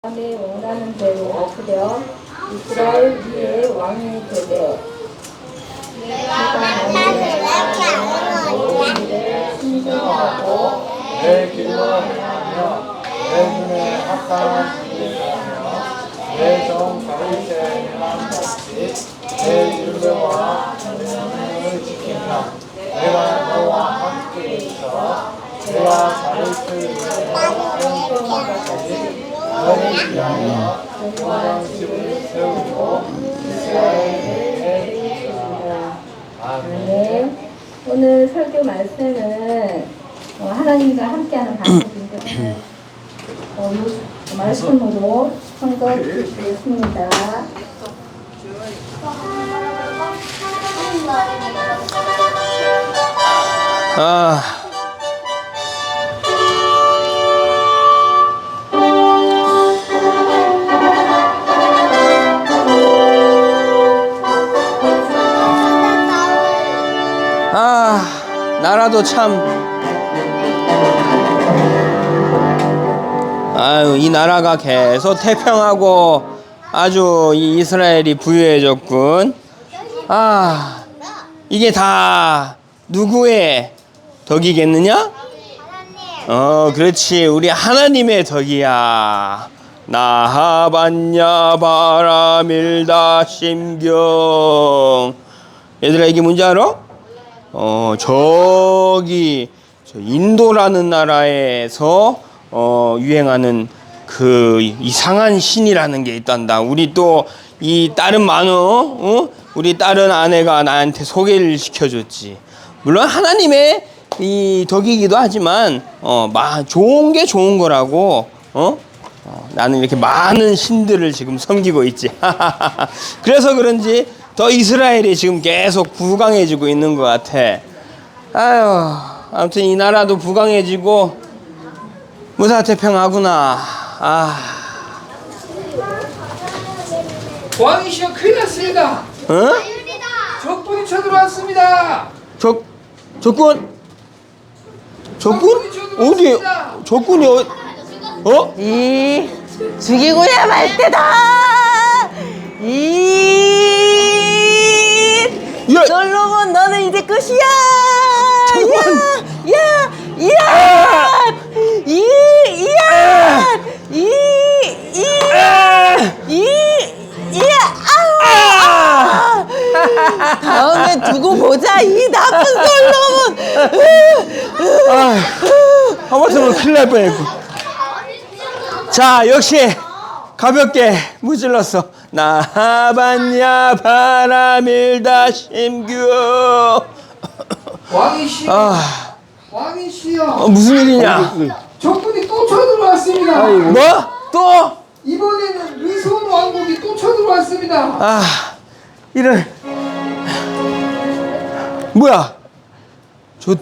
사람의 원하는 대로 그려 이스라엘 위에 왕이 되되 내가 너희를 신중하고 내 길로 행하며 내 눈에 합당한 일을 하며 내정 다윗의 행한 같이 내 율례와 명령을 지키며 내가 너와 함께 있어. 내가 다윗을 위하여 행동한 같 네. 오늘 설교 말씀은 어, 하나님과 함께하는 방법인데 어, 이 말씀으로 선거드리겠습니다. 아. 아, 나라도 참. 아유, 이 나라가 계속 태평하고 아주 이 이스라엘이 부유해졌군. 아, 이게 다 누구의 덕이겠느냐? 어, 그렇지. 우리 하나님의 덕이야. 나하반야 바라밀다 심경. 얘들아, 이게 뭔지 알아? 어, 저기, 저 인도라는 나라에서, 어, 유행하는 그 이상한 신이라는 게 있단다. 우리 또, 이 딸은 많어, 어? 우리 딸은 아내가 나한테 소개를 시켜줬지. 물론 하나님의 이 덕이기도 하지만, 어, 마, 좋은 게 좋은 거라고, 어? 어, 나는 이렇게 많은 신들을 지금 섬기고 있지. 그래서 그런지 더 이스라엘이 지금 계속 부강해지고 있는 것 같아. 아유, 아무튼 이 나라도 부강해지고 무사태평하구나. 아, 왕이시여 큰일 났습니다. 어? 적군이 쳐들어왔습니다. 적 적군? 적군? 어디? 적군이 어? 어? 이 죽이고야 말 때다. 이 야! 솔로몬 너는 이제 끝이야. 야, 야, 야, 이, 야, 이, 이, 이, 이야, 아. 다음에 두고 보자 이 나쁜 솔로몬. 아, 하마터면 큰일 날 뻔했고. 자, 역시 가볍게 무질렀어. 나반야 바람일다 심규. 왕이시여, 아, 왕이시여. 어, 무슨 일이냐? 적군이 또 쳐들어왔습니다. 뭐? 또? 이번에는 위손 왕국이 또 쳐들어왔습니다. 아, 이런. 뭐야? 저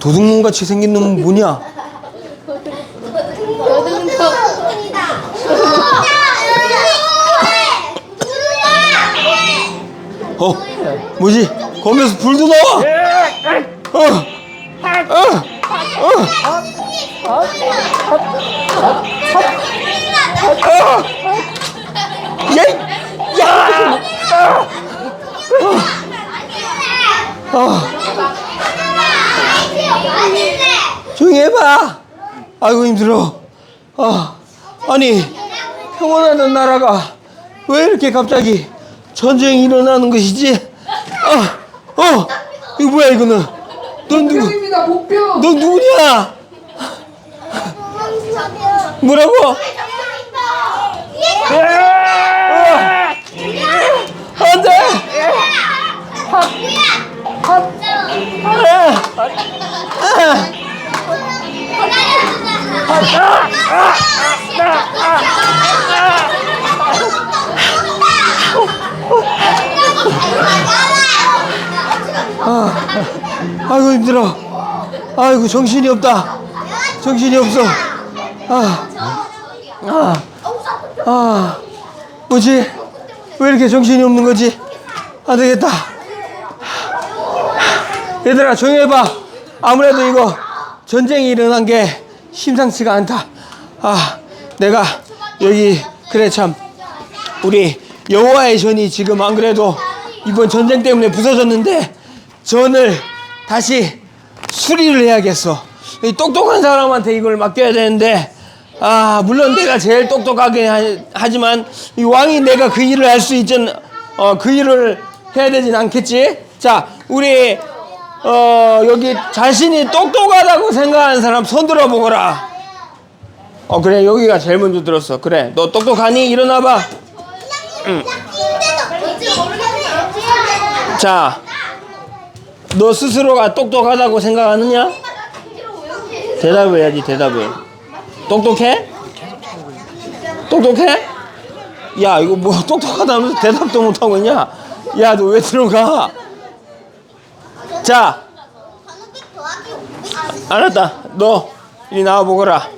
도둑놈 같이 생긴 놈은 뭐냐? 어, 뭐지? 거기서 불도 나와? 어, 어, 어, 야, 야, 조용히 해봐. 아이고 힘들어. 아, 아니 평온하는 나라가 왜 이렇게 갑자기 전쟁이 일어나는 것이지? 아, 어, 이거 뭐야 이거는? 넌 누구? 복병입니다, 복병. 넌 누구냐? 뭐라고? 안돼. 아 이고 힘들어. 아이고 정신이 없다. 정신이 없어. 아, 아, 아, 뭐지? 왜 이렇게 정신이 없는 거지? 안 되겠다. 얘들아 조용히 해봐. 아무래도 이거 전쟁이 일어난 게 심상치가 않다. 아, 내가 여기 그래 참 우리 여호와의 전이 지금 안 그래도 이번 전쟁 때문에 부서졌는데 전을 다시 수리를 해야겠어. 이 똑똑한 사람한테 이걸 맡겨야 되는데 아 물론 내가 제일 똑똑하게 하- 하지만 이 왕이 내가 그 일을 할 수 있진 어그 일을 해야 되진 않겠지. 자 우리 어 여기 자신이 똑똑하다고 생각하는 사람 손 들어 보거라. 어 그래 여기가 제일 먼저 들었어. 그래 너 똑똑하니 일어나봐. 자, 너 스스로가 똑똑하다고 생각하느냐? 대답을 해야지, 대답을. 똑똑해? 똑똑해? 야, 이거 뭐 똑똑하다면서 대답도 못하고 있냐? 야, 너 왜 들어가? 자, 알았다. 너 이리 나와 보거라.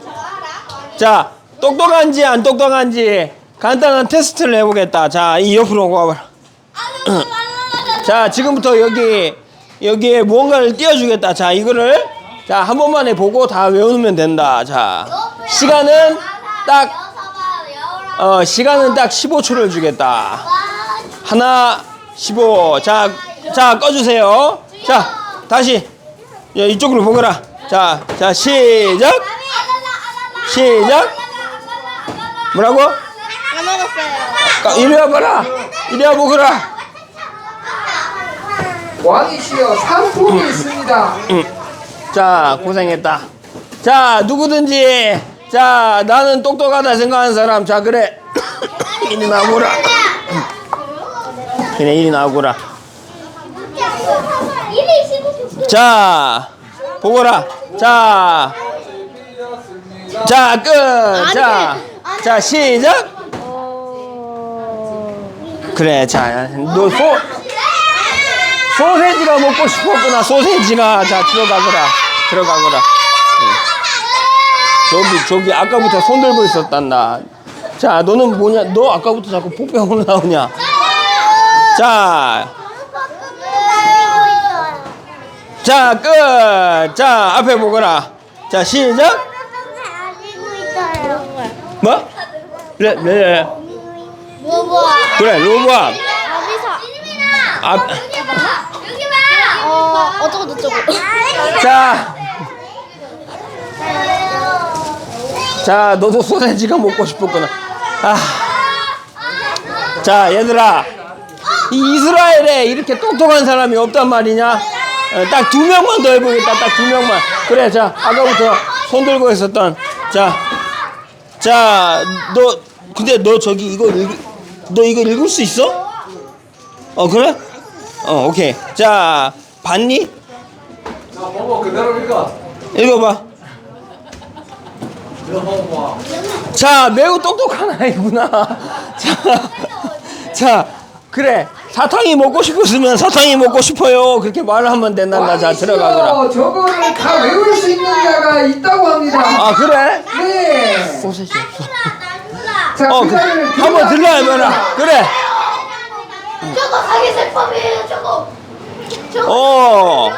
자, 똑똑한지 안 똑똑한지 간단한 테스트를 해보겠다. 자, 이 옆으로 와봐라. 자, 지금부터 여기 여기에 무언가를 띄워주겠다. 자, 이거를 자 한 번만에 보고 다 외우면 된다. 자, 시간은 딱 어, 시간은 딱 15초를 주겠다. 하나, 15. 자, 자 꺼주세요. 자, 다시 야, 이쪽으로 보거라. 자, 자 시작. 시작. 뭐라고? 까먹었어요. 이리 와봐라. 이리 와보거라. 왕이시여 상품이 있습니다. 자 고생했다. 자 누구든지 자 나는 똑똑하다 생각하는 사람. 자 그래. 이리 나오거라 그래 이리 나오거라. 자 보거라. 자 자 끝 자 자 시작 그래 자너 소 소세지가 먹고 싶었구나 소세지가 자 들어가거라 들어가거라 응. 저기 저기 아까부터 손 들고 있었단다 자 너는 뭐냐 너 아까부터 자꾸 폭병으로 나오냐 자 자, 끝! 자, 앞에 보거라. 자, 시작! 뭐? 그래, 그래, 그래, 로봇. 아, 어, 어쩌고 저쩌고. 자, 자, 너도 소세지가 먹고 싶었구나. 아. 자, 얘들아. 이 이스라엘에 이렇게 똑똑한 사람이 없단 말이냐? 어, 딱두 명만 더 해보겠다. 딱 두 명만. 그래, 자, 아까부터 손 들고 있었던. 자, 자, 너, 근데 너 저기 이거 읽, 너 이거 읽을 수 있어? 어, 그래? 어, 오케이. 자, 봤니? 자, 보고 그대로 읽어. 읽어봐. 자, 매우 똑똑한 아이구나. 자, 자, 그래. 사탕이 먹고 싶었으면 사탕이 먹고 싶어요. 그렇게 말을 하면 된단다. 자, 들어가거라. 저거를 다 외울 수 있는 자가 있다고 합니다. 아, 그래? 네. 소세지 없어. 자, 어, 그 그, 한번 들러 해봐라. 그래. 저거 사기 세법이에요, 저거. 저거. 어,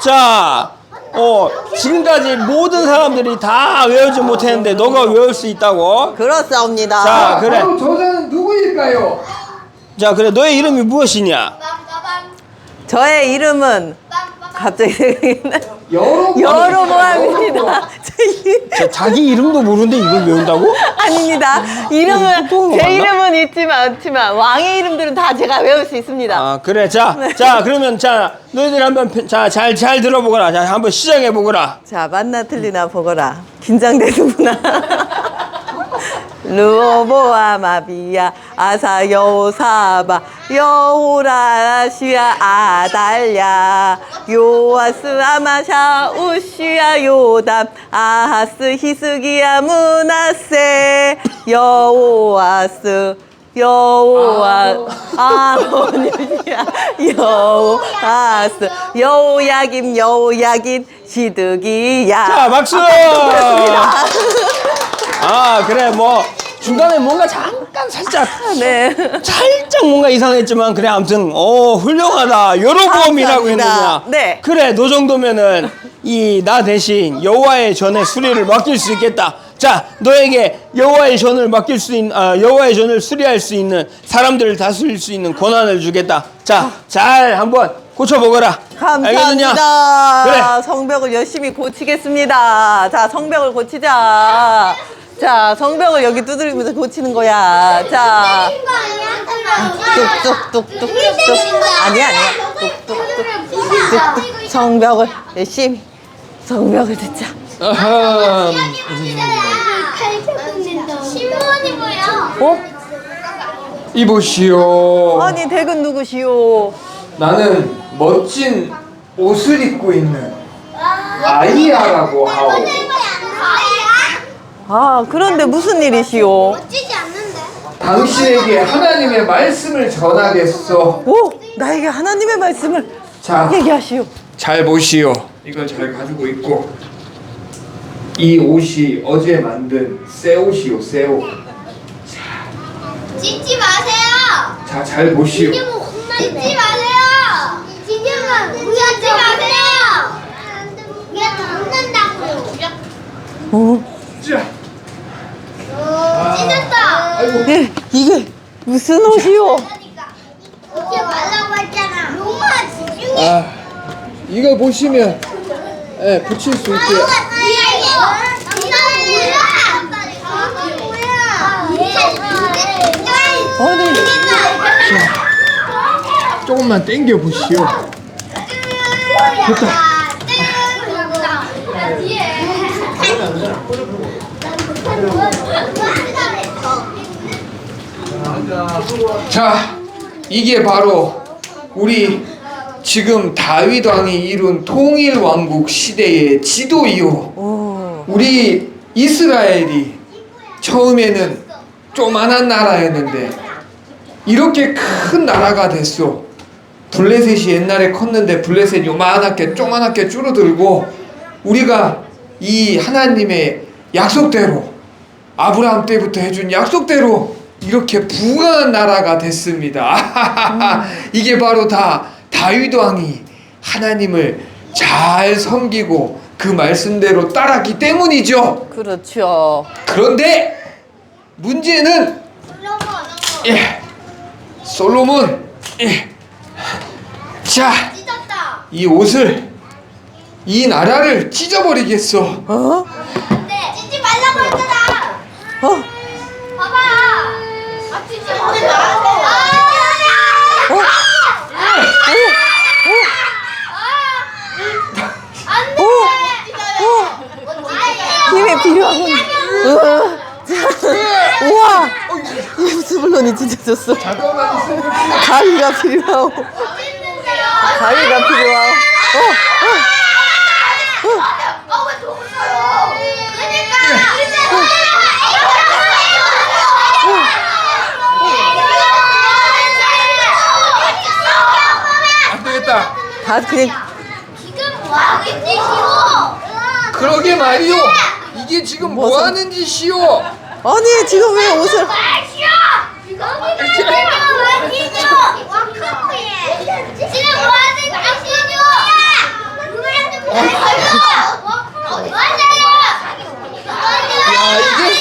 자, 어, 지금까지 모든 사람들이 다 외우지 못했는데 너가 외울 수 있다고? 그렇사옵니다. 자, 그래. 바로 저자는 누구일까요? 자, 그래. 너의 이름이 무엇이냐? 저의 이름은. 갑자기 생각이 나. 여러 여 이름- 자, 자기 이름도 모르는데 이걸 외운다고? 아닙니다. 이름은 거제 맞나? 이름은 있지만 않지만 왕의 이름들은 다 제가 외울 수 있습니다. 아 그래 자, 자 그러면 자 너희들 한번 자잘 잘 들어보거라 자 한번 시작해 보거라 자, 맞나 틀리나 보거라. 긴장되는구나. 루오보아 마비야 아사 여호사바 여호라시아 아달야 요아스 아마샤 우시아 요담 아하스 히스기야 무나세 여호아스 여호와 아모니야 여호아스 여호야김 여호야긴 시드기야. 자 박수 아 그래 뭐 중간에 뭔가 잠깐 살짝 네. 살짝 뭔가 이상했지만 그래 아무튼 어 훌륭하다 여로보험이라고 감사합니다. 했느냐 네. 그래 너 정도면은 이 나 대신 여호와의 전에 수리를 맡길 수 있겠다 자 너에게 여호와의 전을 맡길 수 있는 아, 여호와의 전을 수리할 수 있는 사람들을 다스릴 수 있는 권한을 주겠다 자 잘 한번 고쳐보거라 알겠느냐 감사합니다. 그래 성벽을 열심히 고치겠습니다. 자, 성벽을 고치자. 자, 성벽을 여기 두드리면서 고치는 거야. 자, 뚝뚝뚝뚝뚝뚝. 아니야, 아니야. 뚝뚝뚝. 성벽을 열심히 성벽을 듣자. 아흠. 신부님 뭐야? 어? 이보시오 아니, 댁은 누구시오? 나는 멋진 옷을 입고 있는 아이야라고 하오 아, 그런데 무슨 일이시오? 멋지지 않는데? 당신에게 하나님의 말씀을 전하겠소 오, 나에게 하나님의 말씀을 자, 얘기하시오. 잘 보시오. 이걸 잘 가지고 있고 이 옷이 어제 만든 새 옷이요, 새 옷. 찢지 마세요. 자, 잘 보시오. 찢지 마세요. 찢으면 찢지 마세요. 얘 덮는다고. 어? 자, 찢었다. 예, 이게 무슨 옷이오? 어제 말라고 했잖아. 용아 집중해. 아, 이거 보시면 예, 붙일 수 있게. 아니, 조금만 당겨 보시오. 자, 이게 바로 우리 지금 다윗 왕이 이룬 통일 왕국 시대의 지도이요. 오, 우리 이스라엘이 처음에는 조만한 나라였는데 이렇게 큰 나라가 됐어. 블레셋이 옛날에 컸는데 블레셋 요만하게 조만하게 줄어들고 우리가 이 하나님의 약속대로 아브라함 때부터 해준 약속대로 이렇게 부강한 나라가 됐습니다. 이게 바로 다 다윗 왕이 하나님을 잘 섬기고 그 말씀대로 따랐기 때문이죠. 그렇죠. 그런데 문제는 예, 솔로몬 예, 자. 이 옷을 이 나라를 찢어버리겠어. 어? 네, 찢지 말라고 했잖아. 어? 봐봐. 아, 찢지 마세요. 어? 안 돼. 어? 힘이 필요하군. 어. 자, 우와, 이 부스블론이 찢어졌어. 잠깐만 있어. 가위가 필요하고, 가위가 필요하고. 어, 어. 안 되겠다. 다 그냥 지금 뭐 하겠지, 시호? 그러게 말이오. 이게 지금 뭐 무슨- 하는 짓이오? 아니 지금 왜 옷을 말시오! 지금 뭐 하는 짓이오? 지금 뭐 하는 짓이오? 누구한테 뭐 하는 야, 이게-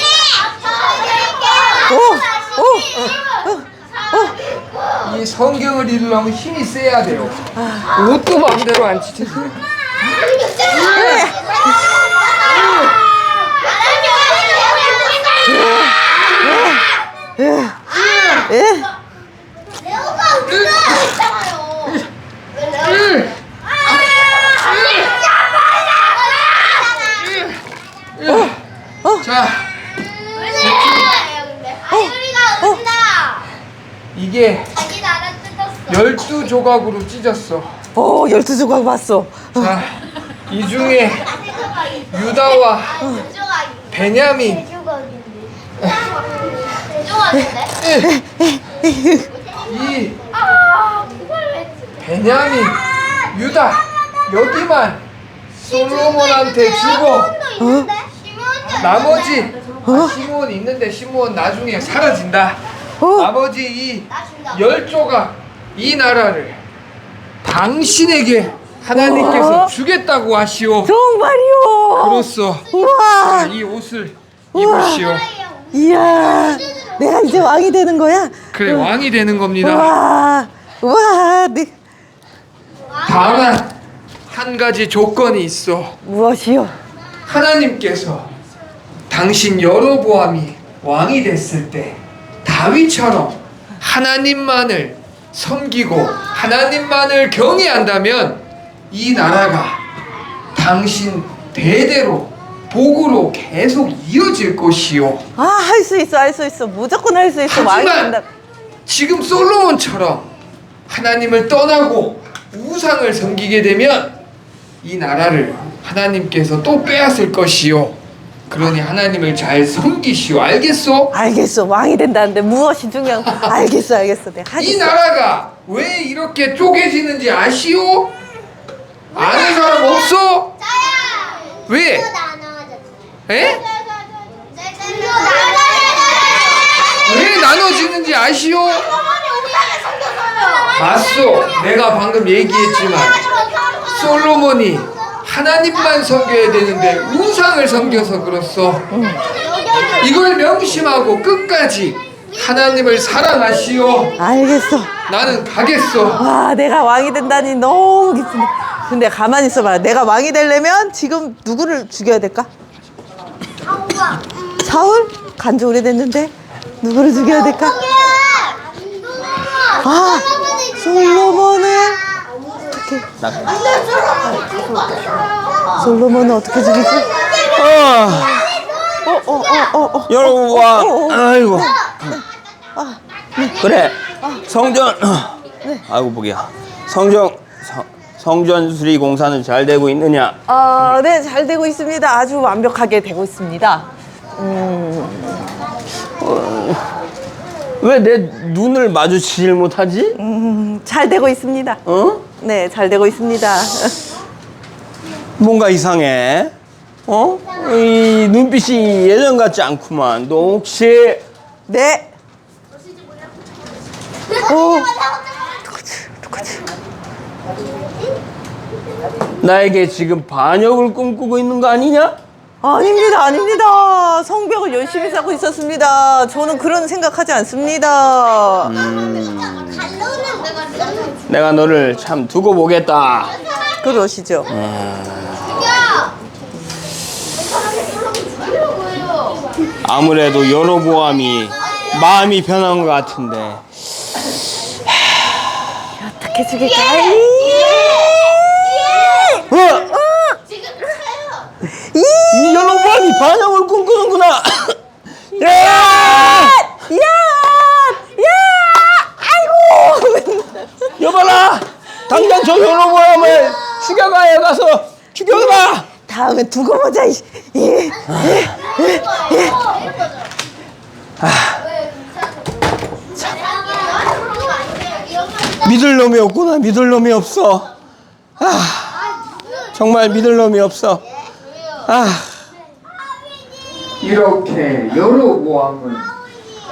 어, 어, 어, 이 성경을 읽으려면 힘이 세야 돼요. 옷도 마음대로 안 찢어 져요. 예? 레오가 웃잖아요. 자, 아유리가 웃는다. 이게 자기 나라 뜯었어. 열두 조각으로 찢었어. 어, 열두 조각 봤어. 자, 이 중에 유다와 베냐민 대조각인데? 이 아, 그걸 왜 베냐민 유다 여기만 솔로몬한테 주고 있는데? 나머지 아, 시므온 있는데 시므온 나중에 사라진다. 어? 아버지 이 열조가 이 나라를 당신에게 하나님께서 어? 주겠다고 하시오. 정말이요. 그로써 우와. 이 옷을 입으시오. 이야, 내가 이제 왕이 되는 거야? 그래 왕이 되는 겁니다. 와, 와, 네. 다만 한 가지 조건이 있어. 무엇이요? 하나님께서 당신 여로보암이 왕이 됐을 때 다윗처럼 하나님만을 섬기고 하나님만을 경외한다면 이 나라가 당신 대대로 복으로 계속 이어질 것이요. 아, 할 수 있어, 할 수 있어. 무조건 할 수 있어. 하지만. 지금 솔로몬처럼 하나님을 떠나고 우상을 섬기게 되면 이 나라를 하나님께서 또 빼앗을 것이요. 그러니 하나님을 잘 섬기시오. 알겠소? 알겠어, 왕이 된다는데 무엇이 중요한 거? 알겠어, 알겠어. 내가 이 하겠어. 나라가 왜 이렇게 쪼개지는지 아시오? 아는 사람 없어? 왜? 에? 왜 나눠지는지 아시오? 맞소. 내가 방금 얘기했지만 솔로몬이 하나님만 섬겨야 되는데 우상을 섬겨서 그렇소. 이걸 명심하고 끝까지 하나님을 사랑하시오. 알겠어. 나는 가겠소. 와, 내가 왕이 된다니 너무 기쁜데. 근데 가만히 있어봐. 내가 왕이 되려면 지금 누구를 죽여야 될까? 사울? 간지 오래됐는데 누구를 죽여야 될까? 아, 솔로몬을 어떻게? 솔로몬은 어떻게 죽이지? 아, 어, 어, 어, 어, 어. 여러분 와. 아이고. 그래, 성전. 아이고 보기야. 성전 성, 성전 수리 공사는 잘 되고 있느냐? 어, 네, 잘 되고 있습니다. 아주 완벽하게 되고 있습니다. 왜 내 눈을 마주치질 못하지? 음, 잘 되고 있습니다. 어? 네, 잘 되고 있습니다. 뭔가 이상해. 어? 이 눈빛이 예전 같지 않구만. 너 혹시 네. 어? 나에게 지금 반역을 꿈꾸고 있는 거 아니냐? 아닙니다, 아닙니다. 성벽을 열심히 쌓고 있었습니다. 저는 그런 생각하지 않습니다. 내가 너를 참 두고 보겠다. 그러시죠. 아무래도 여로보암이 마음이 변한 것 같은데. 어떻게 죽일까? 어? 이 여로보암이 반역을 꿈꾸는구나. 야! 야! 야! 아이고! 여봐라! 당장 저 여로보암을 죽여가야 가서 죽여라! 다음에 두고 보자. 이- 예. 믿을 놈이 없구나. 믿을 놈이 없어. 아, 정말 믿을 놈이 없어. 아, 이렇게 여로보암은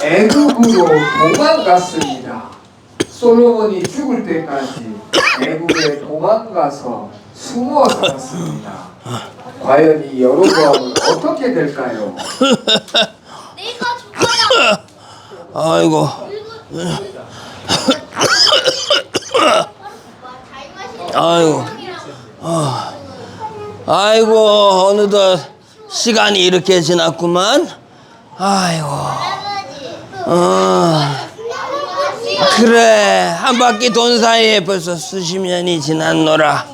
애굽으로 도망갔습니다. 솔로몬이 죽을 때까지 애굽에 도망가서 숨어 살았습니다. 과연 이 여로보암은 어떻게 될까요? 아이고. 아이고. 아, 아이고, 어느덧 시간이 이렇게 지났구만. 아이고. 어, 그래. 한 바퀴 돈 사이에 벌써 수십 년이 지났노라.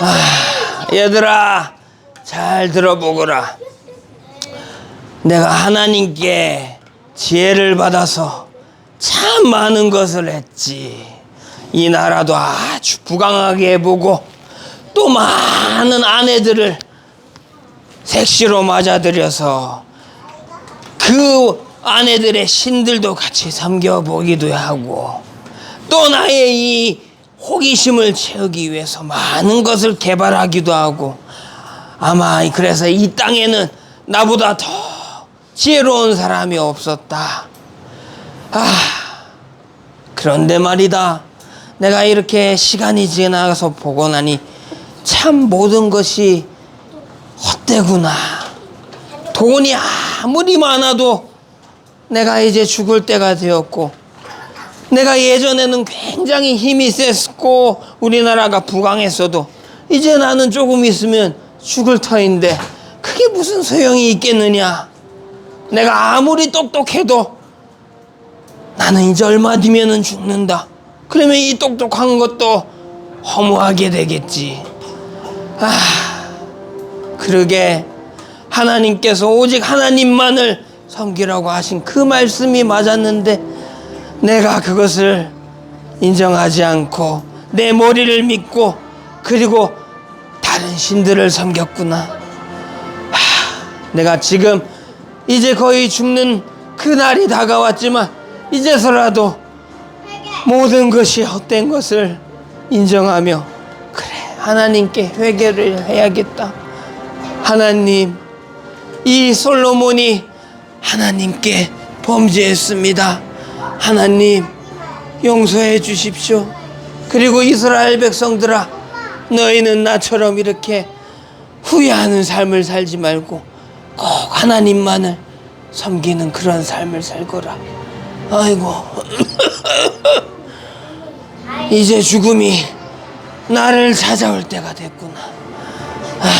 아, 얘들아, 잘 들어보거라. 내가 하나님께 지혜를 받아서 참 많은 것을 했지. 이 나라도 아주 부강하게 해보고 또 많은 아내들을 색시로 맞아들여서 그 아내들의 신들도 같이 섬겨보기도 하고 또 나의 이 호기심을 채우기 위해서 많은 것을 개발하기도 하고 아마 그래서 이 땅에는 나보다 더 지혜로운 사람이 없었다. 아, 그런데 말이다. 내가 이렇게 시간이 지나가서 보고 나니 참 모든 것이 헛되구나. 돈이 아무리 많아도 내가 이제 죽을 때가 되었고, 내가 예전에는 굉장히 힘이 셌고, 우리나라가 부강했어도, 이제 나는 조금 있으면 죽을 터인데, 그게 무슨 소용이 있겠느냐? 내가 아무리 똑똑해도, 나는 이제 얼마 뒤면은 죽는다. 그러면 이 똑똑한 것도 허무하게 되겠지. 아, 그러게 하나님께서 오직 하나님만을 섬기라고 하신 그 말씀이 맞았는데 내가 그것을 인정하지 않고 내 머리를 믿고 그리고 다른 신들을 섬겼구나. 하, 내가 지금 이제 거의 죽는 그 날이 다가왔지만 이제서라도 모든 것이 헛된 것을 인정하며 하나님께 회개를 해야겠다. 하나님 이 솔로몬이 하나님께 범죄했습니다. 하나님 용서해 주십시오. 그리고 이스라엘 백성들아 너희는 나처럼 이렇게 후회하는 삶을 살지 말고 꼭 하나님만을 섬기는 그런 삶을 살거라. 아이고 이제 죽음이 나를 찾아올 때가 됐구나. 아,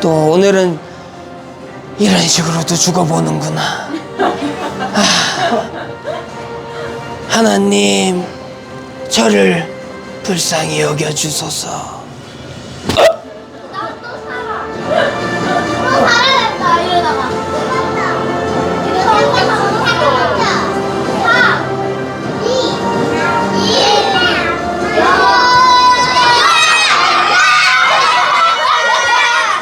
또 오늘은 이런 식으로도 죽어보는구나. 아, 하나님, 저를 불쌍히 여겨주소서. 어?